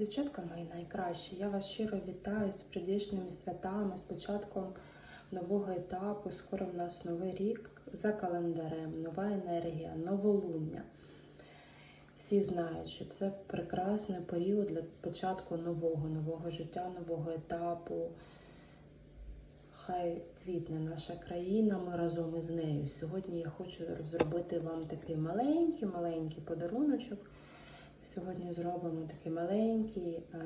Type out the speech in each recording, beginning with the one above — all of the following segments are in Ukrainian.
Дівчатка мої найкращі, я вас щиро вітаю з прийдешніми святами, з початком нового етапу. Скоро в нас новий рік за календарем, нова енергія, новолуння. Всі знають, що це прекрасний період для початку нового, нового життя, нового етапу. Хай квітне наша країна, ми разом із нею. Сьогодні я хочу зробити вам такий маленький, маленький подаруночок. Сьогодні зробимо такий маленький е,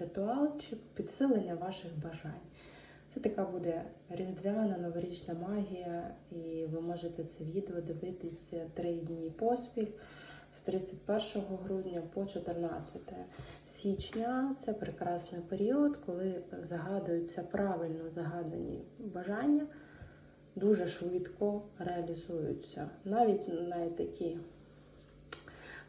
ритуалчик підсилення ваших бажань. Це така буде різдвяна новорічна магія, і ви можете це відео дивитися три дні поспіль з 31 грудня по 14 січня. Це прекрасний період, коли загадуються правильно загадані бажання, дуже швидко реалізуються. Навіть на такі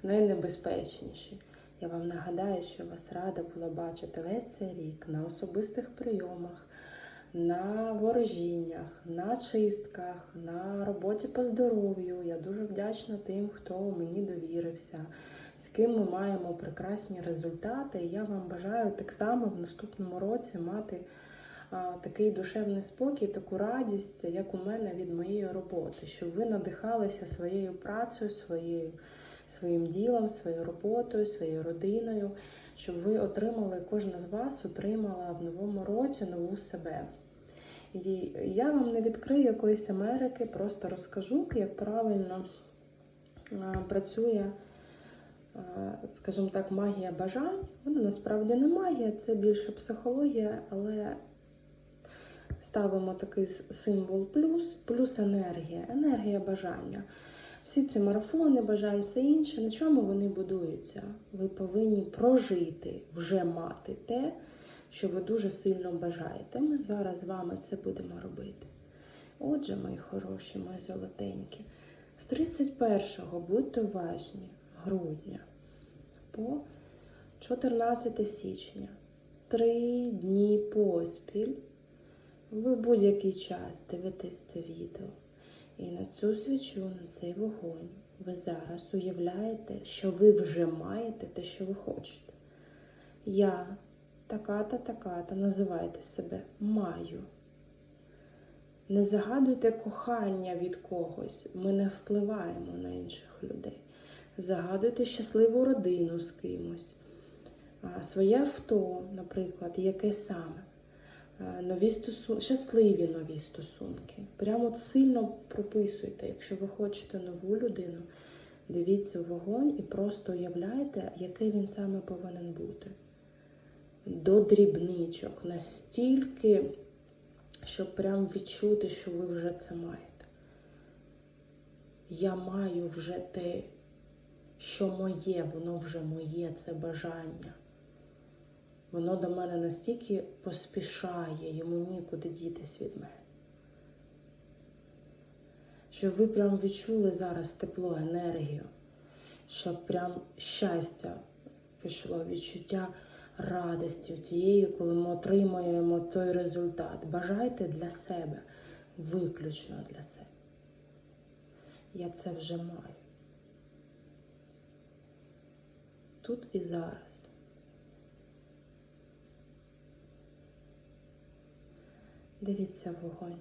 найнебезпечніші. Я вам нагадаю, що вас рада була бачити весь цей рік на особистих прийомах, на ворожіннях, на чистках, на роботі по здоров'ю. Я дуже вдячна тим, хто мені довірився, з ким ми маємо прекрасні результати. І я вам бажаю так само в наступному році мати такий душевний спокій, таку радість, як у мене від моєї роботи, щоб ви надихалися своєю працею, своєю своїм ділом, своєю роботою, своєю родиною, щоб ви отримали, кожна з вас отримала в новому році нову себе. І я вам не відкрию якоїсь Америки, просто розкажу, як правильно працює, скажімо так, магія бажань. Вона насправді не магія, це більше психологія, але ставимо такий символ плюс, плюс енергія, енергія бажання. Всі ці марафони, бажань, це інше. На чому вони будуються? Ви повинні прожити, вже мати те, що ви дуже сильно бажаєте. Ми зараз з вами це будемо робити. Отже, мої хороші, мої золотенькі, з 31-го будьте уважні, грудня по 14 січня, три дні поспіль. Ви будь-який час дивитесь це відео. І на цю свічу, на цей вогонь, ви зараз уявляєте, що ви вже маєте те, що ви хочете. Я така-та, така-та, називайте себе маю. Не загадуйте кохання від когось, ми не впливаємо на інших людей. Загадуйте щасливу родину з кимось, своє авто, наприклад, яке саме нові стосунки, щасливі нові стосунки. Прямо сильно прописуйте, якщо ви хочете нову людину, дивіться у вогонь і просто уявляйте, який він саме повинен бути. До дрібничок, настільки, щоб прям відчути, що ви вже це маєте. Я маю вже те, що моє, воно вже моє, це бажання. Воно до мене настільки поспішає, йому нікуди дітись від мене. Щоб ви прям відчули зараз тепло, енергію, щоб прям щастя пішло, відчуття радості тієї, коли ми отримуємо той результат. Бажайте для себе, виключно для себе. Я це вже маю. Тут і зараз. Дивіться вогонь.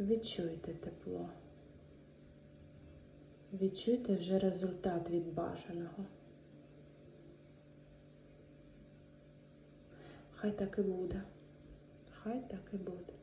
Відчуйте тепло. Відчуйте вже результат від бажаного. Хай так і буде. Хай так і буде.